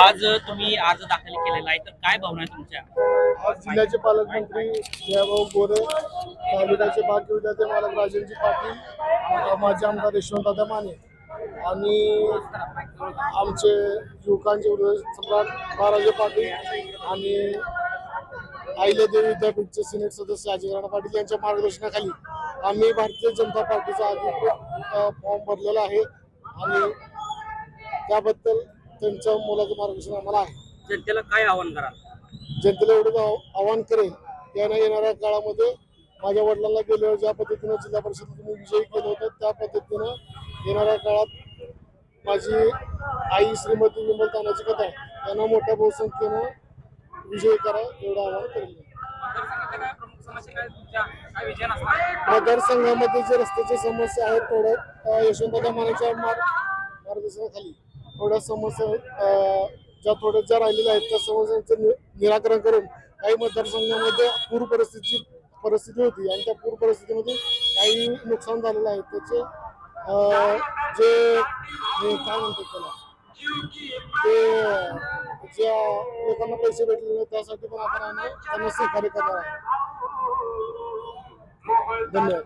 आज तुम्ही अर्ज दाखल केलेला आहे तर काय भावना आहे तुमच्या? आज जिल्ह्याचे पालकमंत्री जयभाऊ गोरे तालुक्याचे बाकी विद्यार्थी मालक राजेंद्रजी पाटील माझे आमदार यशवंतदादा माने आणि आमचे युवकांचे सम्राट बाराजे पाटील आणि अहिल्यादेवी विद्यापीठचे सिनेट सदस्य अजय राणा पाटील यांच्या मार्गदर्शनाखाली आम्ही भारतीय जनता पार्टीचा अधिकृत फॉर्म भरलेला आहे. आणि त्याबद्दल त्यांच्या मुलाचं मार्गदर्शन आम्हाला आहे. जनतेला काय आव्हान कराल? जनतेला एवढं आव- आवाहन करेन यांना येणाऱ्या काळामध्ये माझ्या वडिलांना गेल्यावर ज्या पद्धतीनं जिल्हा परिषद विजयी केलं होतं त्या पद्धतीनं येणाऱ्या काळात माझी आई श्रीमती विमल तानाची कथा यांना मोठ्या बहुसंख्येनं विजयी करा एवढं आवाहन करेन मतदारसंघामध्ये जे रस्त्याच्या समस्या आहेत थोड्या अं, यशवंतदादा मानेच्या मार्ग मार्गदर्शनाखाली. थोड्या समस्या ज्या थोड्या ज्या राहिलेल्या आहेत त्या समस्यांचं नि- निराकरण करून काही मतदारसंघामध्ये पूर परिस्थिती परिस्थिती होती आणि त्या पूर परिस्थितीमध्ये काही नुकसान झालेलं आहे. त्याचे जे काय म्हणतात त्याला? ते ज्या लोकांना पैसे भेटले नाही त्यासाठी पण आपण आहे त्यांना सहकार्य करणार आहे धन्यवाद.